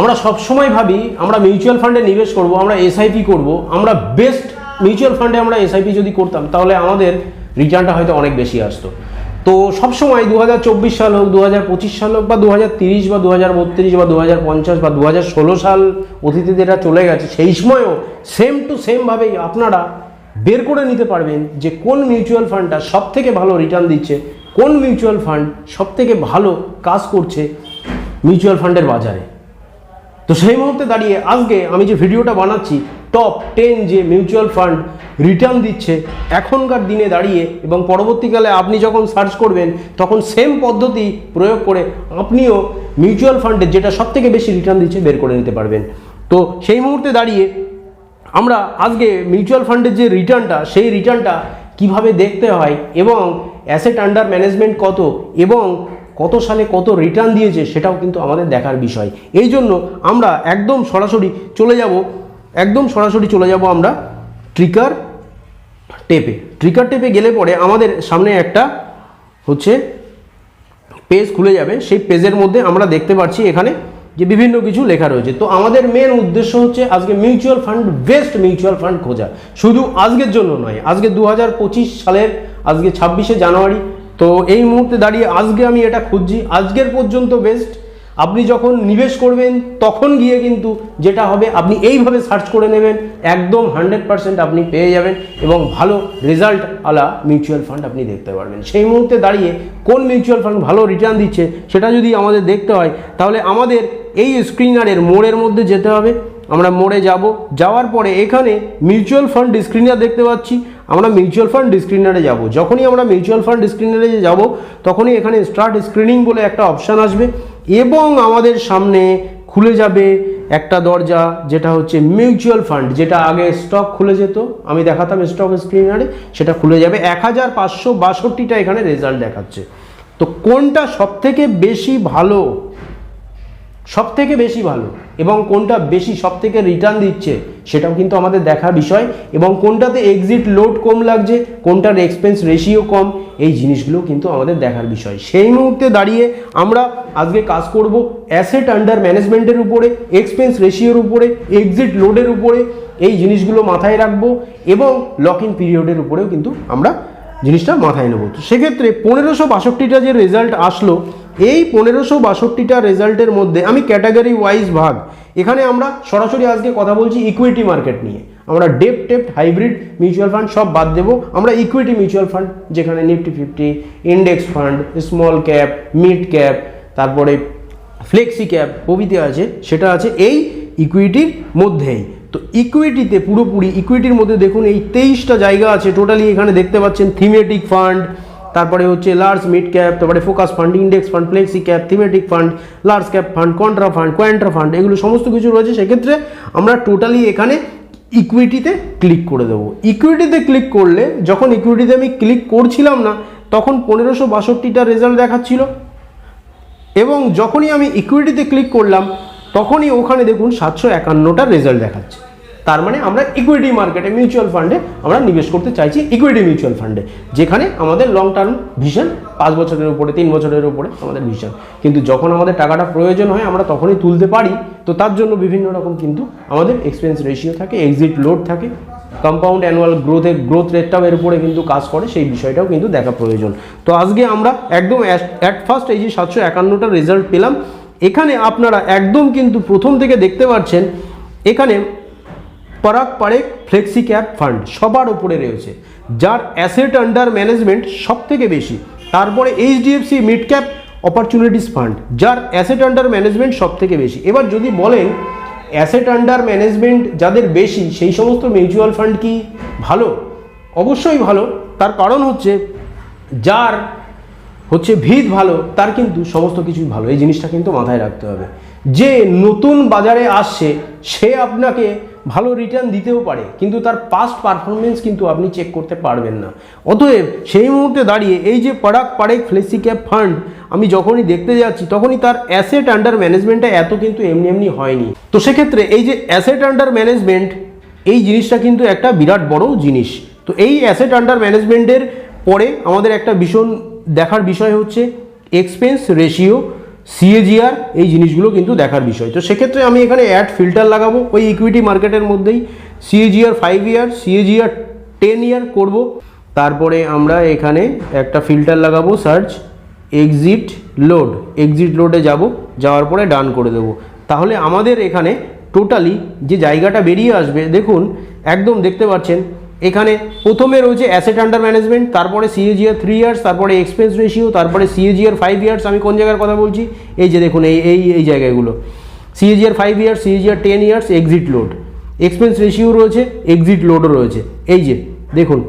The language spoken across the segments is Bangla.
আমরা সব সময় ভাবি, আমরা মিউচুয়াল ফান্ডে নিবেশ করব, আমরা এসআইপি করব, আমরা বেস্ট মিউচুয়াল ফান্ডে আমরা এসআইপি যদি করতাম, তাহলে আমাদের রিটার্নটা হয়তো অনেক বেশি আসতো। তো সবসময় দু হাজার চব্বিশ সাল হোক দু হাজার পঁচিশ সাল হোক, বা দু হাজার তিরিশ বা দু হাজার বত্রিশ বা দু হাজার পঞ্চাশ বা দু হাজার ষোলো সাল যেটা চলে গেছে, সেই সময়ও সেম টু সেমভাবেই আপনারা বের করে নিতে পারবেন যে কোন মিউচুয়াল ফান্ডটা সব থেকে ভালো রিটার্ন দিচ্ছে, কোন মিউচুয়াল ফান্ড সব থেকে ভালো কাজ করছে মিউচুয়াল ফান্ডের বাজারে। তো সেই মুহূর্তে দাঁড়িয়ে আজকে আমি যে ভিডিওটা বানাচ্ছি টপ টেন যে মিউচুয়াল ফান্ড রিটার্ন দিচ্ছে, এখনকার দিনে দাঁড়িয়ে এবং পরবর্তীকালে আপনি যখন সার্চ করবেন, তখন সেম পদ্ধতি প্রয়োগ করে আপনিও মিউচুয়াল ফান্ডে যেটা সব থেকে বেশি রিটার্ন দিচ্ছে বের করে নিতে পারবেন। তো সেই মুহূর্তে দাঁড়িয়ে আমরা আজকে মিউচুয়াল ফান্ডের যে রিটার্নটা সেই রিটার্নটা কীভাবে দেখতে হয় এবং অ্যাসেট আন্ডার ম্যানেজমেন্ট কত এবং কত সালে কত রিটার্ন দিয়েছে সেটাও কিন্তু আমাদের দেখার বিষয়। এই জন্য আমরা একদম সরাসরি চলে যাব, একদম সরাসরি চলে যাব আমরা ট্রিকার টেপে। ট্রিকার টেপে গেলে পরে আমাদের সামনে একটা হচ্ছে পেজ খুলে যাবে। সেই পেজের মধ্যে আমরা দেখতে পাচ্ছি এখানে যে বিভিন্ন কিছু লেখা রয়েছে। তো আমাদের মেন উদ্দেশ্য হচ্ছে আজকে mutual fund best mutual fund খোঁজা। শুধু আজকের জন্য নয়, আজকে দু হাজার পঁচিশ সালের, আজকে ছাব্বিশে জানুয়ারি তো এই মুহূর্তে দাঁড়িয়ে আজকে আমি এটা খুঁজছি। আজকের পর্যন্ত বেস্ট আপনি যখন নিবেশ করবেন, তখন গিয়ে কিন্তু যেটা হবে, আপনি এইভাবে সার্চ করে নেবেন, একদম হান্ড্রেড পার্সেন্ট আপনি পেয়ে যাবেন এবং ভালো রেজাল্ট আলা মিউচুয়াল ফান্ড আপনি দেখতে পারবেন। সেই মুহূর্তে দাঁড়িয়ে কোন মিউচুয়াল ফান্ড ভালো রিটার্ন দিচ্ছে, সেটা যদি আমাদের দেখতে হয়, তাহলে আমাদের এই স্ক্রিনারের মোড়ের মধ্যে যেতে হবে। আমরা মোড়ে যাব। যাওয়ার পরে এখানে মিউচুয়াল ফান্ড স্ক্রিনার দেখতে পাচ্ছি। আমরা মিউচুয়াল ফান্ড স্ক্রিনারে যাব। যখনই আমরা মিউচুয়াল ফান্ড স্ক্রিনারে যাব, তখনই এখানে স্টার্ট স্ক্রিনিং বলে একটা অপশান আসবে এবং আমাদের সামনে খুলে যাবে একটা দরজা, যেটা হচ্ছে মিউচুয়াল ফান্ড যেটা আগে স্টক খুলে যেত। আমি দেখাতাম স্টক স্ক্রিনারে সেটা খুলে যাবে। এক হাজার পাঁচশো বাষট্টিটা এখানে রেজাল্ট দেখাচ্ছে। তো কোনটা সবথেকে বেশি ভালো? সব থেকে বেশি ভালো? এবং কোনটা বেশি সব থেকে রিটার্ন দিচ্ছে সেটাও কিন্তু আমাদের দেখার বিষয় এবং কোনটাতে এক্সিট লোড কম লাগছে, কোনটার এক্সপেন্স রেশিও কম, এই জিনিসগুলো কিন্তু আমাদের দেখার বিষয়। সেই মুহূর্তে দাঁড়িয়ে আমরা আজকে কাজ করব অ্যাসেট আন্ডার ম্যানেজমেন্টের উপরে এক্সপেন্স রেশিওর উপরে এক্সিট লোডের উপরে, এই জিনিসগুলো মাথায় রাখব এবং লক ইন পিরিয়ডের উপরেও কিন্তু আমরা জিনিসটা মাথায় নেব। তো সেক্ষেত্রে পনেরোশো বাষট্টিটা যে রেজাল্ট আসলো এই পনেরোশো বাষট্টিটা রেজাল্টের মধ্যে আমি ক্যাটাগরি ওয়াইজ ভাগ। এখানে আমরা সরাসরি আজকে কথা বলছি ইকুইটি মার্কেট নিয়ে। আমরা ডেপ টেপ হাইব্রিড মিউচুয়াল ফান্ড সব বাদ দেবো। আমরা ইকুইটি মিউচুয়াল ফান্ড যেখানে Nifty fifty index fund small cap mid cap তারপরে ফ্লেক্সি ক্যাপ প্রভৃতি আছে, সেটা আছে এই ইকুইটির মধ্যেই। তো ইকুইটিতে পুরোপুরি ইকুইটির মধ্যে দেখুন এই তেইশটা জায়গা আছে টোটালি এখানে দেখতে পাচ্ছেন থিমেটিক ফান্ড তারপরে হচ্ছে লার্জ মিড ক্যাপ তারপরে focus fund index fund flexi cap thematic fund large cap fund contra fund কোয়েন্ট্রা fund এগুলো সমস্ত কিছু রয়েছে। সেক্ষেত্রে আমরা টোটালি এখানে ইকুইটিতে ক্লিক করে দেবো। ইকুইটিতে ক্লিক করলে, যখন ইকুইটিতে আমি ক্লিক করছিলাম না, তখন পনেরোশো বাষট্টিটা রেজাল্ট দেখাচ্ছিল। এবং যখনই আমি ইকুইটিতে ক্লিক করলাম, তখনই ওখানে দেখুন সাতশো একান্নটা রেজাল্ট দেখাচ্ছে। তার মানে আমরা ইকুইটি মার্কেটে মিউচুয়াল ফান্ডে আমরা নিবেশ করতে চাইছি ইকুইটি মিউচুয়াল ফান্ডে যেখানে আমাদের লং টার্ম ভিশন পাঁচ বছরের উপরে, তিন বছরের উপরে আমাদের ভিশন কিন্তু যখন আমাদের টাকাটা প্রয়োজন হয়, আমরা তখনই তুলতে পারি। তো তার জন্য বিভিন্ন রকম কিন্তু আমাদের এক্সপেন্স রেশিও থাকে এক্সিট লোড থাকে কম্পাউন্ড অ্যানুয়াল গ্রোথের গ্রোথ রেটটাও এর উপরে কিন্তু কাজ করে, সেই বিষয়টাও কিন্তু দেখা প্রয়োজন। তো আজকে আমরা একদম অ্যাট ফার্স্ট এই যে সাতশো একান্নটা রেজাল্ট পেলাম, এখানে আপনারা একদম কিন্তু প্রথম থেকে দেখতে পাচ্ছেন এখানে পরাগ পারেক ফ্লেক্সি ক্যাপ ফান্ড সবার উপরে রয়েছে, যার অ্যাসেট আন্ডার ম্যানেজমেন্ট সব থেকে বেশি। তারপরে HDFC mid cap opportunities fund, যার অ্যাসেট আন্ডার ম্যানেজমেন্ট সব থেকে বেশি। এবার যদি বলেন, অ্যাসেট আন্ডার ম্যানেজমেন্ট যাদের বেশি, সেই সমস্ত মিউচুয়াল ফান্ড কি ভালো? অবশ্যই ভালো। তার কারণ হচ্ছে, যার হচ্ছে ভিত ভালো, তার কিন্তু সমস্ত কিছুই ভালো। এই জিনিসটা কিন্তু মাথায় রাখতে হবে। যে নতুন বাজারে আসছে, সে আপনাকে ভালো রিটার্ন দিতেও পারে, কিন্তু তার পাস্ট পারফরমেন্স কিন্তু আপনি চেক করতে পারবেন না। অতএব সেই মুহূর্তে দাঁড়িয়ে এই যে পরাগ পারেক ফ্লেক্সি ক্যাপ ফান্ড আমি যখনই দেখতে যাচ্ছি, তখনই তার অ্যাসেট আন্ডার ম্যানেজমেন্টটা এত কিন্তু এমনি এমনি হয়নি। তো সেক্ষেত্রে এই যে অ্যাসেট আন্ডার ম্যানেজমেন্ট এই জিনিসটা কিন্তু একটা বিরাট বড় জিনিস। তো এই অ্যাসেট আন্ডার ম্যানেজমেন্টের পরে আমাদের একটা ভীষণ দেখার বিষয় হচ্ছে এক্সপেন্স রেশিও সিএজিআর এই জিনিসগুলো কিন্তু দেখার বিষয়। তো সেক্ষেত্রে আমি এখানে অ্যাড ফিল্টার লাগাবো। ওই ইকুইটি মার্কেটের মধ্যেই CAGR five year CAGR ten year করব। তারপরে আমরা এখানে একটা ফিল্টার লাগাবো সার্চ এক্সিট লোড এক্সিট লোডে যাব, যাওয়ার পরে ডান করে দেব। তাহলে আমাদের এখানে টোটালি যে জায়গাটা বেরিয়ে আসবে, দেখুন, একদম দেখতে পাচ্ছেন এখানে প্রথমে রয়েছে অ্যাসেট আন্ডার ম্যানেজমেন্ট তারপরে সিএজিআর থ্রি ইয়ার্স তারপরে এক্সপেন্স রেশিও তারপরে সিএজিআর ফাইভ ইয়ার্স আমি কোন জায়গার কথা বলছি? এই যে দেখুন, এই এই এই জায়গাগুলো। CAGR five years CAGR ten years exit load expense ratio রয়েছে এক্সিট লোডও রয়েছে। এই যে, দেখুন,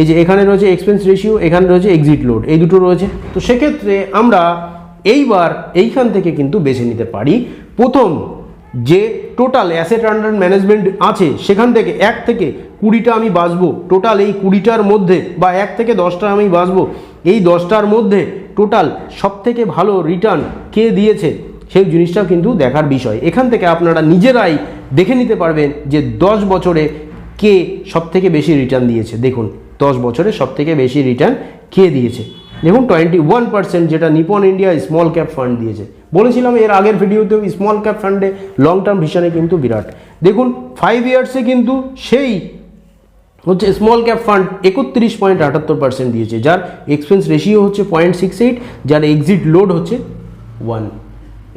এই যে এখানে রয়েছে এক্সপেন্স রেশিও এখানে রয়েছে এক্সিট লোড এই দুটো রয়েছে। তো সেক্ষেত্রে আমরা এইবার এইখান থেকে কিন্তু বেছে নিতে পারি। প্রথম যে টোটাল অ্যাসেট আন্ডার ম্যানেজমেন্ট আছে, সেখান থেকে এক থেকে কুড়িটা আমি বাঁচবো। টোটাল এই কুড়িটার মধ্যে বা এক থেকে দশটা আমি বাঁচবো। এই দশটার মধ্যে টোটাল সব থেকে ভালো রিটার্ন কে দিয়েছে, সেই জিনিসটাও কিন্তু দেখার বিষয়। এখান থেকে আপনারা নিজেরাই দেখে নিতে পারবেন যে দশ বছরে কে সব থেকে বেশি রিটার্ন দিয়েছে। দেখুন, দশ বছরে সব থেকে বেশি রিটার্ন কে দিয়েছে। দেখুন টোয়েন্টি ওয়ান পার্সেন্ট যেটা Nippon India small cap fund দিয়েছে। বলেছিলাম এর আগের ভিডিওতেও স্মল ক্যাপ ফান্ডে লং টার্ম ভিশনে কিন্তু বিরাট। দেখুন ফাইভ ইয়ার্সে কিন্তু সেই হচ্ছে স্মল ক্যাপ ফান্ড একত্রিশ পয়েন্ট আটাত্তর পার্সেন্ট দিয়েছে, যার এক্সপেন্স রেশিও হচ্ছে পয়েন্ট সিক্স এইট যার এক্সিট লোড হচ্ছে ওয়ান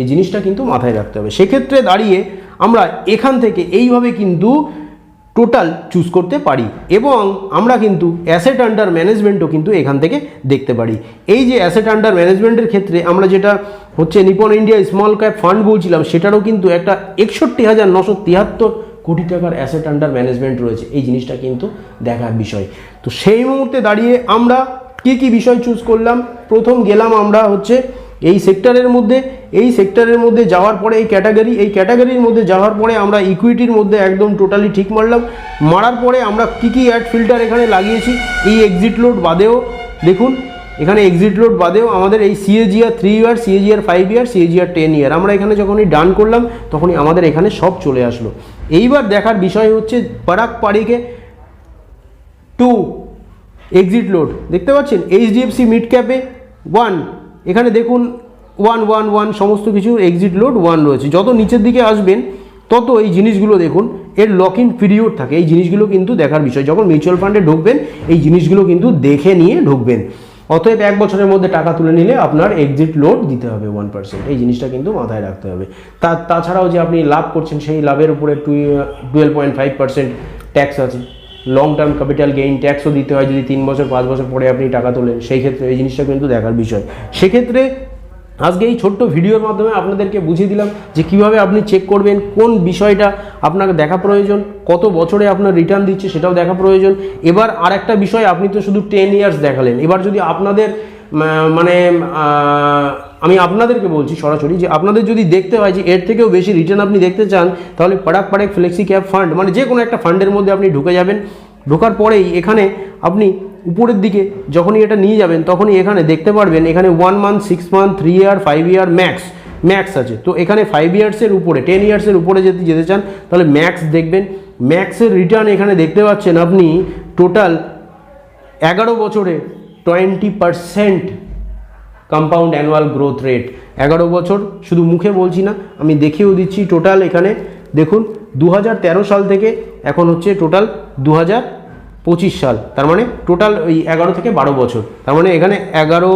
এই জিনিসটা কিন্তু মাথায় রাখতে হবে। সেক্ষেত্রে দাঁড়িয়ে আমরা এখান থেকে এইভাবে কিন্তু টোটাল চুজ করতে পারি। এবং আমরা কিন্তু অ্যাসেট আন্ডার ম্যানেজমেন্টও কিন্তু এখান থেকে দেখতে পারি। এই যে অ্যাসেট আন্ডার ম্যানেজমেন্টের ক্ষেত্রে আমরা যেটা হচ্ছে Nippon India small cap fund বলছিলাম, সেটারও কিন্তু একটা একষট্টি হাজার নশো তিয়াত্তর কোটি টাকার অ্যাসেট আন্ডার ম্যানেজমেন্ট রয়েছে। এই জিনিসটা কিন্তু দেখার বিষয়। তো সেই মুহূর্তে দাঁড়িয়ে আমরা কি কি বিষয় চুজ করলাম? প্রথম গেলাম আমরা হচ্ছে এই সেক্টরের মধ্যে এই সেক্টরের মধ্যে যাওয়ার পরে, এই ক্যাটাগরি এই ক্যাটাগরির মধ্যে যাওয়ার পরে আমরা ইকুইটির মধ্যে একদম টোটালি ঠিক মারলাম। মারার পরে আমরা কী কী অ্যাড ফিল্টার এখানে লাগিয়েছি? এই এক্সিট লোড বাদেও, দেখুন, এখানে এক্সিট লোড বাদেও আমাদের এই CAGR three year CAGR five year CAGR ten year আমরা এখানে যখনই ডান করলাম, তখনই আমাদের এখানে সব চলে আসলো। এইবার দেখার বিষয় হচ্ছে Parag Parikh to exit load দেখতে পাচ্ছেন? এইচডিএফসি মিড ক্যাপে ওয়ান এখানে দেখুন ওয়ান ওয়ান ওয়ান সমস্ত কিছু এক্সিট লোড ওয়ান রয়েছে। যত নিচের দিকে আসবেন, তত এই জিনিসগুলো দেখুন, এর লক ইন পিরিয়ড থাকে। এই জিনিসগুলো কিন্তু দেখার বিষয়। যখন মিউচুয়াল ফান্ডে ঢুকবেন, এই জিনিসগুলো কিন্তু দেখে নিয়ে ঢুকবেন। অতএব এক বছরের মধ্যে টাকা তুলে নিলে আপনার এক্সিট লোড দিতে হবে ওয়ান পার্সেন্ট এই জিনিসটা কিন্তু মাথায় রাখতে হবে। তা, তাছাড়াও যে আপনি লাভ করছেন, সেই লাভের উপরে twelve point five percent tax আছে। লং টার্ম ক্যাপিটাল গেইন ট্যাক্সও দিতে হয়। যদি তিন বছর, পাঁচ বছর পরে আপনি টাকা তোলেন, সেই ক্ষেত্রে এই জিনিসটা কিন্তু দেখার বিষয়। সেক্ষেত্রে আজকে এই ছোট্ট ভিডিওর মাধ্যমে আপনাদেরকে বুঝিয়ে দিলাম যে কীভাবে আপনি চেক করবেন, কোন বিষয়টা আপনাকে দেখা প্রয়োজন, কত বছরে আপনার রিটার্ন দিচ্ছে সেটাও দেখা প্রয়োজন। এবার আর একটা বিষয়, আপনি তো শুধু টেন ইয়ার্স দেখালেন। এবার যদি আপনাদের মানে আমি আপনাদেরকে বলছি সরাসরি যে আপনাদের যদি দেখতে হয় যে এর থেকেও বেশি রিটার্ন আপনি দেখতে চান, তাহলে Parag Parag flexi cap fund মানে যে কোনো একটা ফান্ডের মধ্যে আপনি ঢুকে যাবেন। ঢোকার পরেই এখানে আপনি উপরের দিকে যখনই এটা নিয়ে যাবেন, তখনই এখানে দেখতে পারবেন এখানে one month six month three year five year max max আছে। তো এখানে ফাইভ ইয়ার্সের উপরে টেন ইয়ার্সের উপরে যদি যেতে চান, তাহলে ম্যাক্স দেখবেন। ম্যাক্সের রিটার্ন এখানে দেখতে পাচ্ছেন আপনি টোটাল এগারো বছরে twenty percent compound annual growth rate এগারো বছর শুধু মুখে বলছি না, আমি দেখিয়েও দিচ্ছি টোটাল এখানে। দেখুন দু হাজার তেরো সাল থেকে এখন হচ্ছে টোটাল দু হাজার পঁচিশ সাল, তার মানে টোটাল ওই এগারো থেকে বারো বছর। তার মানে এখানে এগারো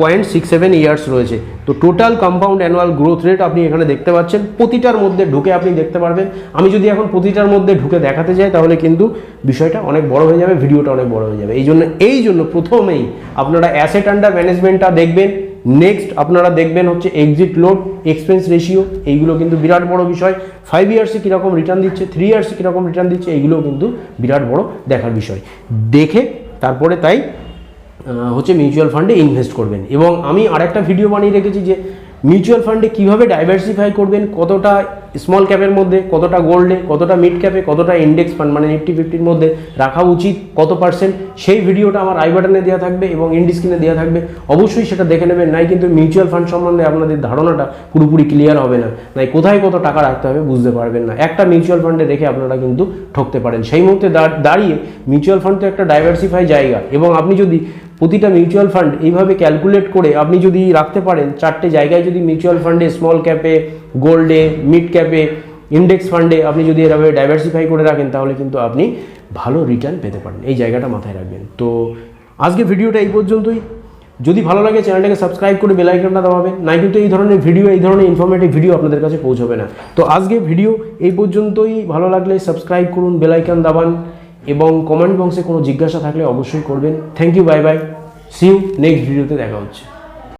পয়েন্ট সিক্স সেভেন ইয়ার্স রয়েছে। তো total compound annual growth rate আপনি এখানে দেখতে পাচ্ছেন। প্রতিটার মধ্যে ঢুকে আপনি দেখতে পারবেন। আমি যদি এখন প্রতিটার মধ্যে ঢুকে দেখাতে যাই, তাহলে কিন্তু বিষয়টা অনেক বড় হয়ে যাবে, ভিডিওটা অনেক বড় হয়ে যাবে। এই জন্য এই জন্য প্রথমেই আপনারা অ্যাসেট আন্ডার ম্যানেজমেন্টটা দেখবেন। নেক্সট আপনারা দেখবেন হচ্ছে এক্সিট লোড এক্সপেন্স রেশিও এইগুলো কিন্তু বিরাট বড় বিষয়। ফাইভ ইয়ার্সে কীরকম রিটার্ন দিচ্ছে থ্রি ইয়ার্সে কীরকম রিটার্ন দিচ্ছে, এইগুলোও কিন্তু বিরাট বড় দেখার বিষয়। দেখে, তারপরে তাই হচ্ছে মিউচুয়াল ফান্ডে ইনভেস্ট করবেন। এবং আমি আরেকটা ভিডিও বানিয়ে রেখেছি যে মিউচুয়াল ফান্ডে কীভাবে ডাইভার্সিফাই করবেন, কতটা স্মল ক্যাপের মধ্যে কতটা গোল্ডে কতটা মিড ক্যাপে কতটা ইন্ডেক্স ফান্ড মানে নিফটি ফিফটির মধ্যে রাখা উচিত, কত পার্সেন্ট সেই ভিডিওটা আমার আই বাটনে দেওয়া থাকবে এবং ইন্ডি স্ক্রিনে দেওয়া থাকবে। অবশ্যই সেটা দেখে নেবেন, নাই কিন্তু মিউচুয়াল ফান্ড সম্বন্ধে আপনাদের ধারণাটা পুরোপুরি ক্লিয়ার হবে না। নাই কোথায় কত টাকা রাখতে হবে বুঝতে পারবেন না। একটা মিউচুয়াল ফান্ডে রেখে আপনারা কিন্তু ঠকতে পারেন। সেই মুহূর্তে দাঁড়িয়ে মিউচুয়াল ফান্ড তো একটা ডাইভার্সিফাই জায়গা এবং আপনি যদি প্রতিটা মিউচুয়াল ফান্ড এইভাবে ক্যালকুলেট করে আপনি যদি রাখতে পারেন, চারটে জায়গায় যদি মিউচুয়াল ফান্ডে স্মল ক্যাপে গোল্ডে মিড ক্যাপে ইন্ডেক্স ফান্ডে আপনি যদি এভাবে ডাইভার্সিফাই করে রাখেন, তাহলে কিন্তু আপনি ভালো রিটার্ন পেতে পারেন। এই জায়গাটা মাথায় রাখবেন। তো আজকে ভিডিওটা এই পর্যন্তই। যদি ভালো লাগে চ্যানেলটাকে সাবস্ক্রাইব করে বেল আইকনটা দাবাবেন। নাই কিন্তু এই ধরনের ভিডিও এই ধরনের ইনফরমেটিভ ভিডিও আপনাদের কাছে পৌঁছবে না। তো আজকে ভিডিও এই পর্যন্তই। ভালো লাগলে সাবস্ক্রাইব করুন বেল আইকন দাবান। এবং কমেন্ট বক্সে কোনো জিজ্ঞাসা থাকলে অবশ্যই করবেন। Thank you bye bye see you next ভিডিওতে দেখা হচ্ছে।